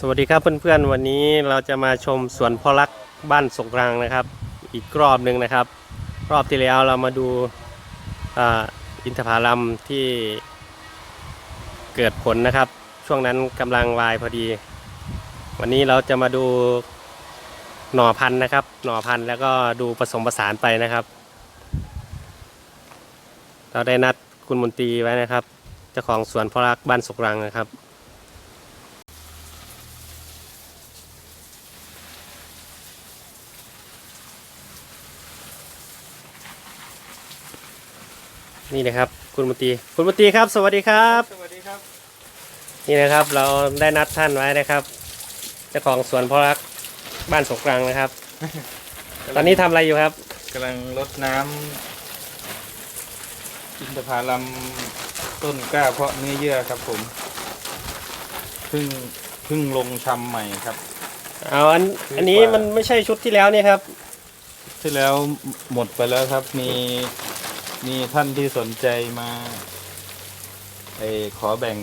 สวัสดีครับเพื่อนๆวันนี้เราจะมาชมสวนพ่อรักบ้านสงกรางนะครับ อีกรอบหนึ่งนะครับ รอบที่แล้วเรามาดูออินทผลัมที่เกิดผลนะครับ ช่วงนั้นกำลังวายพอดี วันนี้เราจะมาดูหน่อพันธุ์นะครับ หน่อพันธุ์แล้วก็ดูผสมผสานไปนะครับ เราได้นัดคุณมนตรีไว้นะครับเจ้าของสวนพ่อรักบ้านสงกรางนะครับ นี่นะครับ คุณมนตรีคุณมนตรีครับ สวัสดีครับ สวัสดีครับ นี่นะครับ เราได้นัดท่านไว้นะครับเจ้าของสวนพอรักบ้านสงกรางนะครับ ตอนนี้ทำอะไรอยู่ครับ กำลังรดน้ำอินทผลัมต้นกล้าเพาะเนื้อเยื่อครับผมเพิ่งเพิ่งลงชำใหม่ครับ เอาอันอันนี้มันไม่ใช่ชุดที่แล้วนี่ครับ ที่แล้วหมดไปแล้วครับมี มีท่านที่สนใจมาไอขอแบ่ง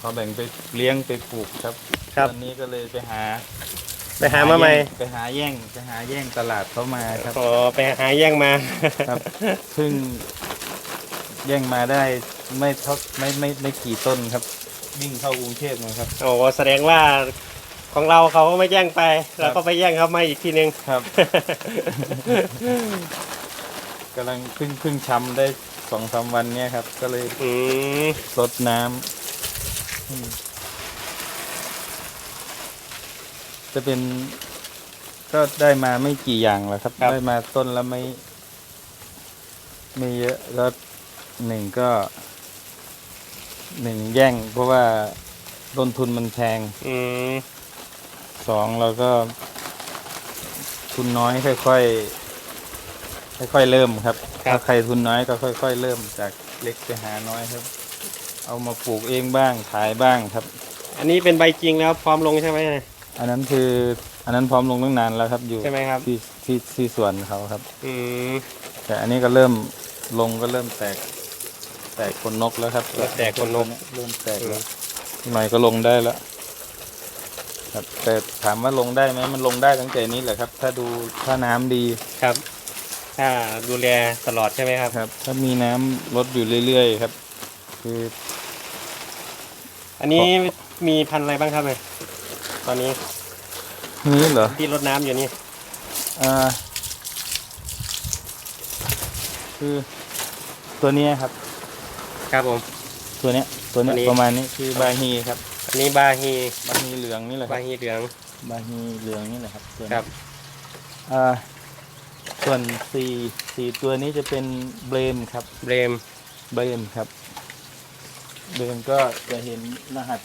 ขอแบ่งไปเลี้ยงไปปลูกครับครับตอนนี้ก็เลยไปหาไปหามาใหม่ไปหาแย่งไปหาแย่งตลาดเขามาครับ ขอไปหาแย่งมา ครับเพิ่งแย่งมาได้ไม่เท่าไม่ไม่ไม่กี่ต้นครับ วิ่งเข้ากรุงเทพนะครับ โอ้แสดงว่าของเราเขาก็ไม่แย่งไป เราก็ไปแย่งเขามาอีกทีนึง ครับ กำลังเพิ่งเพิ่งชำได้สองสามวันเนี้ยครับ ก็เลยอืมรดน้ำอืมจะเป็น ก็ได้มาไม่กี่อย่างแหละครับ ได้มาต้นละไม่ ไม่เยอะแล้วหนึ่งก็ หนึ่งแย่ง เพราะว่าต้นทุนมันแพง อืมสองเราก็ ทุนน้อยค่อย ๆ ค่อยๆเริ่มครับ ครับ ถ้าใครทุนน้อยก็ค่อย ๆ เริ่มจากเล็กไปหาน้อยครับ เอามาปลูกเองบ้างขายบ้างครับ อันนี้เป็นใบจริงแล้วพร้อมลงใช่ไหมอันนั้นคืออันนั้นพร้อมลงตั้งนานแล้วครับอยู่ใช่ไหมครับ ที่ที่ที่สวนเขาครับ อืมแต่อันนี้ก็เริ่มลงก็เริ่มแตก แตกคนนกแล้วครับเริ่มแตกขนนก เริ่มแตกแล้วอีกหน่อยก็ลงได้แล้วครับแต่ถามว่าลงได้ไหมมันลงได้ตั้งแต่นี้แหละครับ ถ้าดูถ้าน้ำดี ครับ ถ้าดูแลตลอดใช่ไหมครับ ครับ ถ้ามีน้ำลดอยู่เรื่อยๆครับ คืออันนี้มีพันธุ์อะไรบ้างครับเนี่ยตอนนี้นี้เหรอ ที่รดน้ำอยู่นี่อ่า คือตัวเนี้ยครับ ครับผม ตัวเนี้ย ตัวเนี้ยอันนี้ ประมาณนี้คือบาฮีครับ อันนี้บาฮีบาฮีเหลืองนี่แหละครับาบฮีเหลือง บาฮีเหลืองนี่แหละครับตัวนี้ครับ อ่า ส่วนสี่สี่ตัวนี้จะเป็นเบรมครับ เบรมเบรมครับ เบรมก็จะเห็นรหัส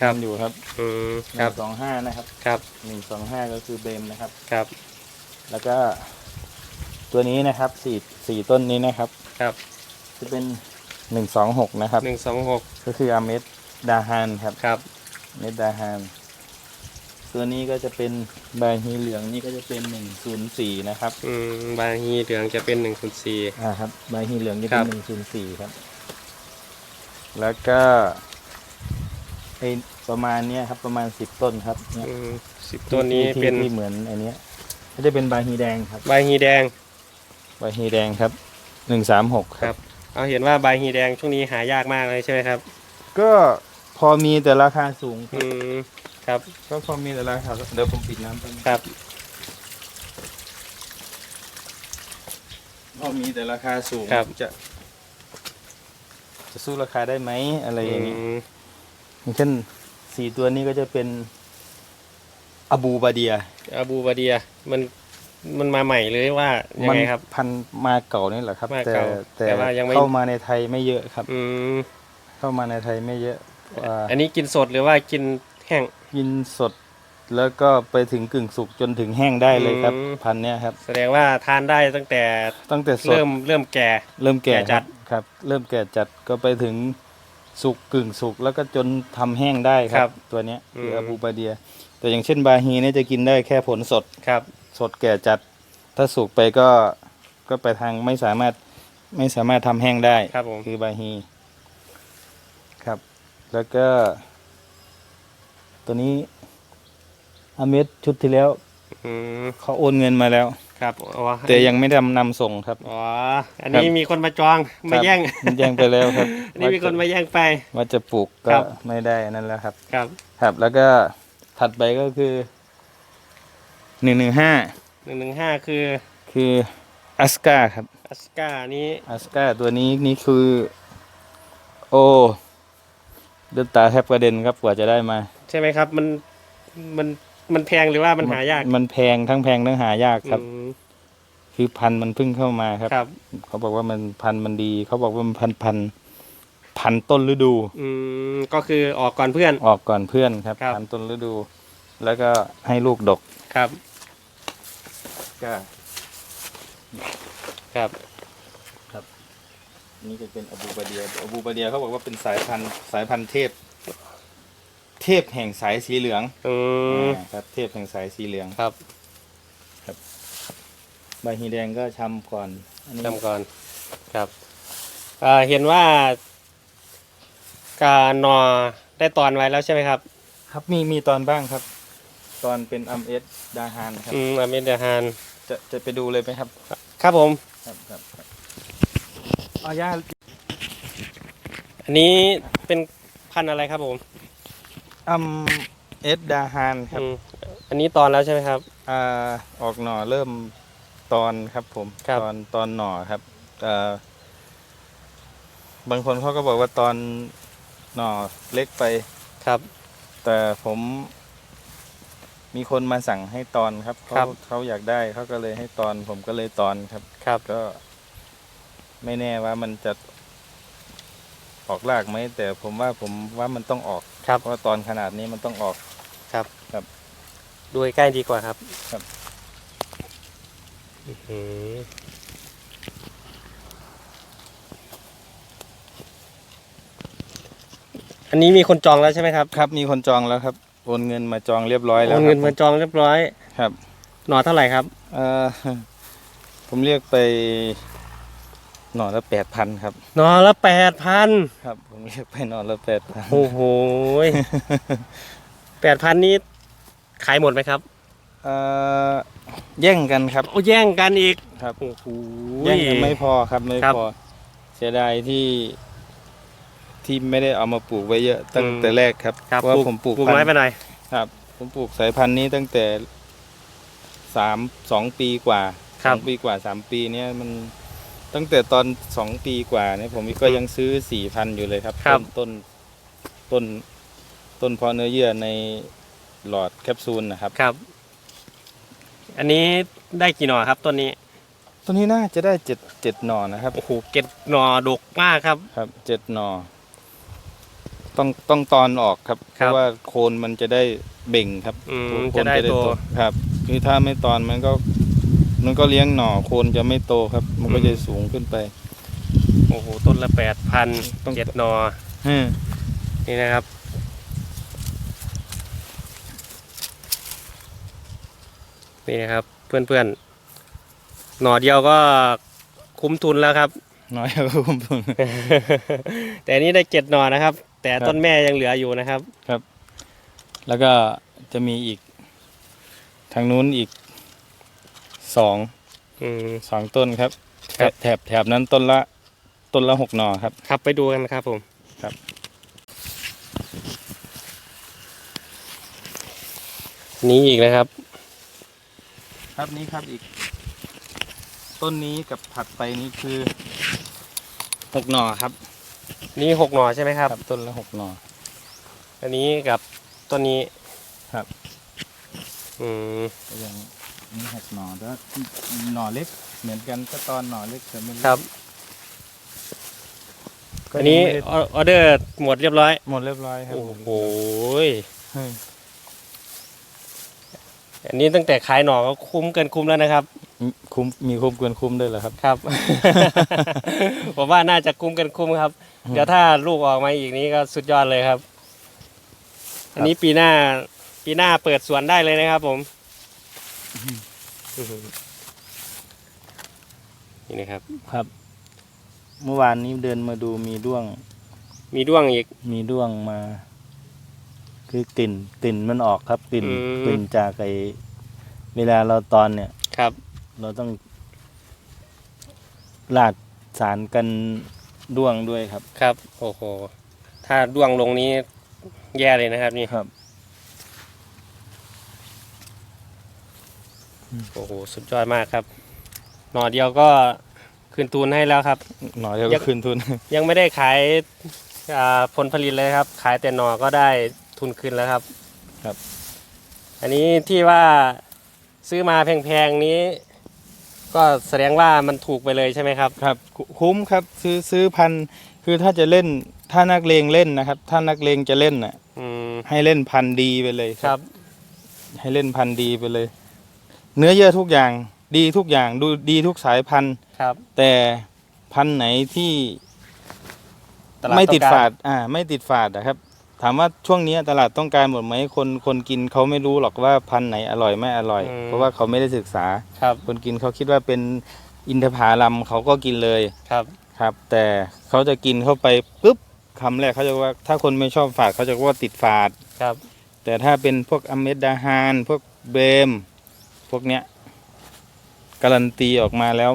ครับมันอยู่ครับอืมหครันึ่บงสองห้านะครับครับหนึ่งสองห้าก็คือเบรมนะครับ ครับแล้วก็ ตัวนี้นะครับสี่สี่ต้นนี้นะครับ ครับจะเป็นหนึ่งสองหกนะครับ หนึ่งสองหกก็คืออาเมดดาฮานครับครับ เมดดาฮาน ตัวนี้ก็จะเป็นใบฮีเหลืองนี่ก็จะเป็นหนึ่งศูนย์สี่นะครับอืมบาฮีเหลืองจะเป็นหนึ่งศูนย์สี่ อ่าครับใบฮีเหลืองจะครัเป็นบ หนึ่งศูนย์สี่ครับ แล้วก็ไอประมาณเนี้ยครับ ประมาณสิบต้นครับเนี่ยอืมสิบต้นนี้ที่เป็นที่เหมือนอันเนี้ยก็จะเป็นใบฮีแดงครับบาฮีแดงใบฮีแดงครับหนึ่งสามหกครับ เอาเห็นว่าบาฮีแดงช่วงนี้หายากมากเลยใช่ไหมครับ ก็พอมีแต่ราคาสูงคอืรับม ครับ ก็พอมีแต่ราคาเดี๋ยวผมปิดน้ำไปบครับพอมีแต่ราคาสูงครับ จะจะสู้ราคาได้ไหมอะไรอย่างนี้อืมอย่างเช่นสี่ตัวนี้ก็จะเป็นอบูบาเดียอาบูบาเดียมันมันมาใหม่เลยว่ายังมัไงครับ พันธุ์มาเก่านี่แหละครับ มาแต่เก่าแต่แต่ว่ายังไม่ เข้ามาในไทยไม่เยอะครับ อืมเข้ามาในไทยไม่เยอะอ่าอันนี้กินสดหรือว่ากินแห้งกินสด แล้วก็ไปถึงกึ่งสุกจนถึงแห้งได้เลยครับ อืม พันธุ์เนี้ยครับ แสดงว่าทานได้ตั้งแต่ตั้งแต่สดเริ่มเริ่มแก่ เริ่มแก่แก่จัด ครับครับ เริ่มแก่จัดก็ไปถึงสุกกึ่งสุกแล้วก็จนทำแห้งได้คครัรับ บ ตัวเนี้ยคือมอาบูบาเดีย แต่อย่างเช่นบาฮีเนี่ยจะกินได้แค่ผลสด ครับ สดแก่จัด ถ้าสุกไปก็ก็ไปทางไม่สามารถไม่สามารถทำแห้งได้ครับผมคือบาฮี ครับ แล้วก็ ตตัวนี้อเมดชุดที่แล้วอืมเขาโอนเงินมาแล้ว ครับอ๋อแต่ยังไม่ได้นำส่งครับอ๋ออันนี้มีคนมาจองมาแย่งครับมันแย่งไปแล้วครับอันนี้มีคนมาแย่งไป ว่าจะปลูกครัก็บไม่ได้นั่นแล้วครับ ครับ ครับ แล้วก็ถัดไปก็คือหนึ่งหนึ่งห้าหนึ่งหนึ่งห้าคือคืออัสกาครับอัสกานี้อัสกาตัวนี้นี่คือ โอ้เลือดตาแทบกระเด็นครับกว่าจะได้มา ใช่ไหมครับ มันมันมันแพงหรือว่ามันหายากมันแพงทั้งแพงทั้งหายากครับ อืมคือพันธุ์มันเพิ่งเข้ามาครับ ครับ เขาบอกว่ามันพันธุ์มันดี เขาบอกว่ามันพันธุ์พันธุ์พันธุ์ต้นฤดู อืมก็คือออกก่อนเพื่อน ออกก่อนเพื่อนครับครับ พันธุ์ต้นฤดู แล้วก็ให้ลูกดกครับ ก็ครับ นี่จะเป็นอบูบาเดียอบูบาเดียเขาบอกว่าเป็นสายพันธุ์สายพันธุ์เทพ เทพแห่งสายสีเหลืองอืมอ่าครับ เทพแห่งสายสีเหลืองครับใบฮีแดงก็ชำก่อนอันนี้จำก่อนครับเอ่อเห็นว่าการนอได้ตอนไว้แล้วใช่ไหมครับ ครับมีมีตอนบ้างครับ ตอนเป็นอัมเอสดาฮานครับ อืมอเมเดฮานจะจะไปดูเลยไหมครับ ครับผม ครับครับครับ อ๋อย่าอันนี้เป็นพันธุ์อะไรครับผมอัมเอสดาฮานครับอืมอันนี้ตอนแล้วใช่ไหมครับ อ่าออกหน่อเริ่มตอนครับผมครับ ตอนตอนหน่อครับอ่าบางคนเขาก็บอกว่าตอนหน่อเล็กไป ครับ แต่ผมมีคนมาสั่งให้ตอนครับครัเขาบ เขาอยากได้เขาก็เลยให้ตอนผมก็เลยตอนครับ ครับ ก็ ไม่แน่ว่ามันจะออกรากไหมแต่ผมว่าผมว่ามันต้องออกครับเพราะว่าตอนขนาดนี้มันต้องออกครับครับดูใกล้ๆดีกว่าครับครับอื้อหืออันนี้มีคนจองแล้วใช่ไหมครับครับ มีคนจองแล้วครับโอนเงินมาจองเรียบร้อยแล้โอวนเงินคมารับจองเรียบร้อยครับ หน่อเท่าไหร่ครับ เอ่อผมเรียกไปห น่อละแปดพันครับหน่อละแปดพันครับผมเรียกไปหน่อละแปดพันโอ้โหแปดพันนี้ขายหมดไหมครับเอ่อแย่งกันครับโอ้แย่งกันอีกครับโอ้โหแย่งกันไม่พอครับไม่ครับพอเสียดายที่ที่ไม่ได้เอามาปลูกไว้เยอะตั้งแต่แรกครับครับเพราะว่าผมปลูกปลูกพันไม้ธุ์ไปหน่อยครับ ผมปลูกสายพันธุ์นี้ตั้งแต่สามสองปีกว่าครัสบองปีกว่าสามปีเนี้ยมัน ตั้งแต่ตอนสองปีกว่าเนี่ยผมก็ยังซื้อสี่พันอยู่เลยครับครับ ต้นต้นต้นต้นเพาะเนื้อเยื่อในหลอดแคปซูลนะครับ ครับ อันนี้ได้กี่หน่อครับต้นนี้ต้นนี้น่าจะได้เจ็ดเจ็ดหน่อนะครับ โอ้โหเก็ดหน่อดกมากครับ ครับเจ็ดหน่อ ต้องต้องตอนออกครับ เพครับราะว่าโคนมันจะได้เบ่งครับอืมโคนจะได้โต ครับคือถ้าไม่ตอนมันก็ มันก็เลี้ยงหน่อโคนจะไม่โตครับ มันก็จะสูงขึ้นไป โอ้โหต้นละแปดพันต้อง เจ็ดหนออืมนี่นะครับ นี่นะครับ เพื่อนๆหน่อเดียวก็คุ้มทุนแล้วครับ น้อยก็คุ้มทุน แต่อันนี้ได้เจ็ดหน่อนะครับ แต่ครับ ต้นแม่ยังเหลืออยู่นะครับ แล้วก็จะมีอีก ทางนู้นอีก สองอืม สองต้นครับ ครับ แถบแถบนั้นต้นละต้นละหกหน่อครับ ครับไปดูกันครับผมครับ นี่อีกนะครับ ครับนี้ครับอีก ต้นนี้กับถัดไปนี้คือหกหน่อครับ นี่หกหน่อใช่ไหมครับ ครับต้นละหกหน่อ อันนี้กับต้นนี้ครับ อืมก็ยัง นี่หกหน่อแล้วหน่อเล็ก เหมือนกันก็ตอนหน่อเล็กแต่ไม่เล็กครับก็อันนี้ยังไม่ได้ออออเดอร์หมดเรียบร้อย หมดเรียบร้อยครับโอ้โหเฮ้ยอันนี้ตั้งแต่ขายหน่อก็คุ้มเกินคุ้มแล้วนะครับมีคุ้มมีคุ้มเกินคุ้มด้วยเหรอครับ ครับ ผมว่าน่าจะคุ้มเกินคุ้มครับอืมเดี๋ยวถ้าลูกออกมาอีกนี้ก็สุดยอดเลยครับ อันนี้ปีหน้าปีหน้าเปิดสวนได้เลยนะครับผม นี่นะครับ ครับ เมื่อวานนี้เดินมาดูมีด้วง มีด้วงอีก มีด้วงมา คือกลิ่นกลิ่นมันออกครับกลิ่นอืม กลิ่นจากไอเวลาเราตอนเนี่ย ครับ เราต้องลาดสารกันด้วงด้วยครับ ครับ โอ้โห ถ้าด้วงลงนี้แย่เลยนะครับ นี่ครับ โอ้โหสุดยอดมากครับ หน่อเดียวก็คืนทุนให้แล้วครับ หน่อยเดียวยัก็งคืนทุน ยังไม่ได้ขายอ่าผลผลิตเลยครับ ขายแต่หน่อก็ได้ทุนคืนแล้วครับ ครับ อันนี้ที่ว่าซื้อมาแพงๆนี้ ก็แสดงว่ามันถูกไปเลยใช่ไหมครับ ครับ คุคุ้มครับ ซื้อซื้อพันธุ์คือถ้าจะเล่นถ้านักเลงเล่นนะครับ ถ้านักเลงจะเล่นน่ะอืมให้เล่นพันธุ์ดีไปเลยครับ ให้เล่นพันธุ์ดีไปเลย เนื้อเยื่อทุกอย่างดีทุกอย่างดูดีทุกสายพันธุ์ ครับแต่พันธุ์ไหนที่ตลาดไม่ติดองกรฝาดอ่าไม่ติดฝาดนะครับ ถามว่าช่วงนี้ตลาดต้องการหมดไหมคนคนกินเขาไม่รู้หรอกว่าพันธุ์ไหนอร่อยไม่อร่อย เพราะว่าเขาไม่ได้ศึกษา ครับคนกินเขาคิดว่าเป็นอินทผลัมเขาก็กินเลยครับ ครับ แต่เขาจะกินเข้าไปปุ๊บคำแรกเขาจะว่าถ้าคนไม่ชอบฝาดเขาจะว่าติดฝาด ครับ แต่ถ้าเป็นพวกอเมดดาฮาน พวกเบม พวกเนี้ยการันตีออกมาแล้ว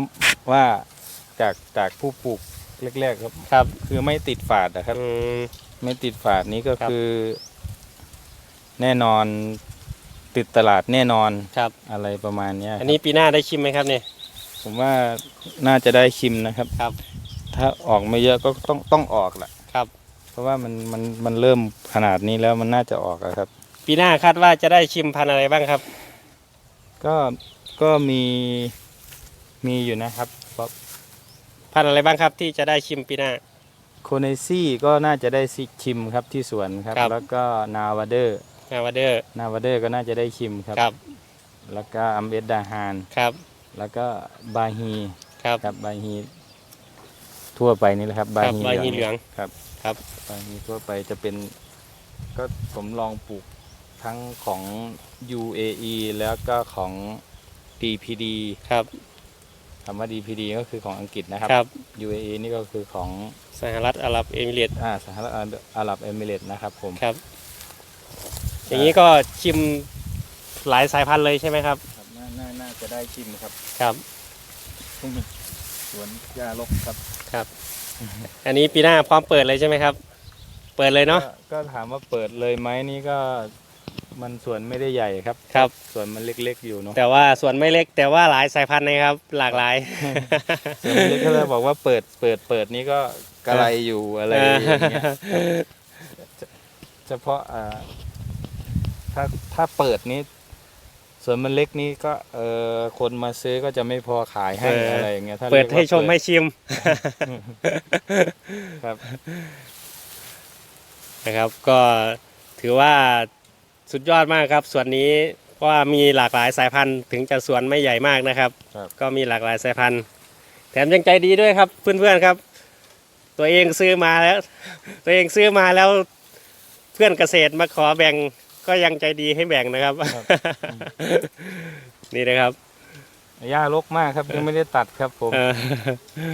ว่าจากจากผู้ปลูกแรกๆครับครับ คือไม่ติดฝาดนะครับ อืม ไม่ติดฝาดนี้ก็ครับ คือ แน่นอนติดตลาดแน่นอนครับ อะไรประมาณเนี้ยอันนี้ปีหน้าได้ชิมไหมครับเนี่ยผมว่าน่าจะได้ชิมนะครับ ครับถ้าออกไม่เยอะก็ต้องต้องออกแหละครับ เพราะว่ามันมันมันเริ่มขนาดนี้แล้วมันน่าจะออกอะครับ ปีหน้าคาดว่าจะได้ชิมพันธุ์อะไรบ้างครับ ก็ก็มีมีอยู่นะครับเพราะพันธุ์อะไรบ้างครับที่จะได้ชิมปีหน้า โคเนซี่ก็น่าจะได้ซิชิมครับที่สวนครับ ครับ แล้วก็นาวาเดอร์ นาวาเดอร์ นาวาเดอร์ก็น่าจะได้ชิมครับ ครับ แล้วก็อัมเบดดาฮาน ครับ แล้วก็บาฮีครับ ครับบาฮีทั่วไปนี่แหละครับบาครับฮีใบหีเหลือง ครับ ครับ บาฮีทั่วไปจะเป็น ก็ผมลองปลูก ทั้งของ UAE แล้วก็ของ DPD ครับคำว่า DPD ก็คือของอังกฤษนะครับ ครับ UAE นี่ก็คือของสหรัฐอาหรับเอมิเรตส์อ่าสหรัฐอาหรับเอมิเรตส์นะครับผมครับ อย่างนี้ก็ชิมหลายสายพันธุ์เลยใช่ไหมครับ ครับน่าน่าน่าจะได้ชิมครับครับ สวนยาลกครับครับอันนี้ปีหน้าพร้อมเปิดเลยใช่ไหมครับ เปิดเลยเนาะ ก็ก็ถามว่าเปิดเลยไหมนี่ก็ มันสวนไม่ได้ใหญ่ครับครับ สวนมันเล็กๆอยู่เนาะแต่ว่าส่วนไม่เล็ก แต่ว่าหลายสายพันธุ์นะครับ หลากหลายสวนเล็กก็เลยบอกว่าเปิดเปิดเปิดนี่ก็กระไรอยู่อะไรอย่างเงี้ยเฉพาะอ่าถ้าถ้าเปิดนี้สวนมันเล็กนี้ก็เออคนมาซื้อก็จะไม่พอขายให้เออออะไรอย่างเงี้ยถ้าเปิดรียกว่าให้ชมให้ชิม ครับนะครับก็ถือว่า สุดยอดมากครับ ส่วนนี้เพราะว่ามีหลากหลายสายพันธุ์ ถึงจะสวนไม่ใหญ่มากนะครับ ครับ ก็มีหลากหลายสายพันธุ์ แถมยังใจดีด้วยครับ เพื่อนๆครับ ตัวเองซื้อมาแล้ว ตัวเองซื้อมาแล้วเพื่อนเกษตรมาขอแบ่งก็ยังใจดีให้แบ่งนะครับนี่นะครับหญ้ารกมากครับยังไม่ได้ตัดครับผมเออ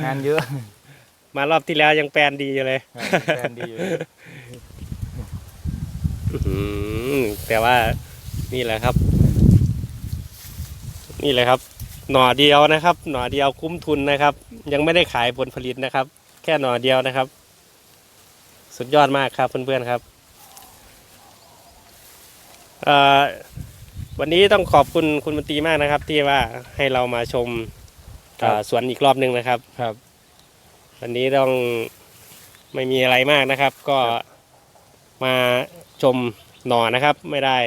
งานเยอะมารอบที่แล้วยังแปลนดีอยู่เลยครับแฟนดีอยู่อื้อหือ แต่ว่านี่แหละครับ นี่แหละครับ หน่อเดียวนะครับ หน่อเดียวคุ้มทุนนะครับ ยังไม่ได้ขายผลผลิตนะครับ แค่หน่อเดียวนะครับ สุดยอดมากครับเพื่อนๆครับเอ่อวันนี้ต้องขอบคุณคุณมนตรีมากนะครับ ที่ว่าให้เรามาชมเอ่อสวนอีกรอบหนึ่งนะครับครับ วันนี้ต้องไม่มีอะไรมากนะครับ ก็มา ชมหน่อนะครับ ไม่ได้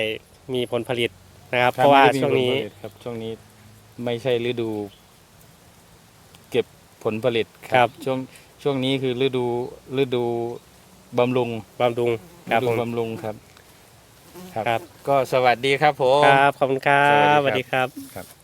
มีผลผลิตนะครับ เพราะว่าไม่ได้มีช่วงนี้ผลผลิตครับช่วงนี้ไม่ใช่ฤดู เก็บผลผลิตครับ ช่วงช่วงนี้คือฤดูฤดูบำรุงบำรุงคฤรับดูผมบำรุงครับ ครับ ก็สวัสดีครับผมครับขอบคุณครับสสวัวัสสดีดีคครัรับครับ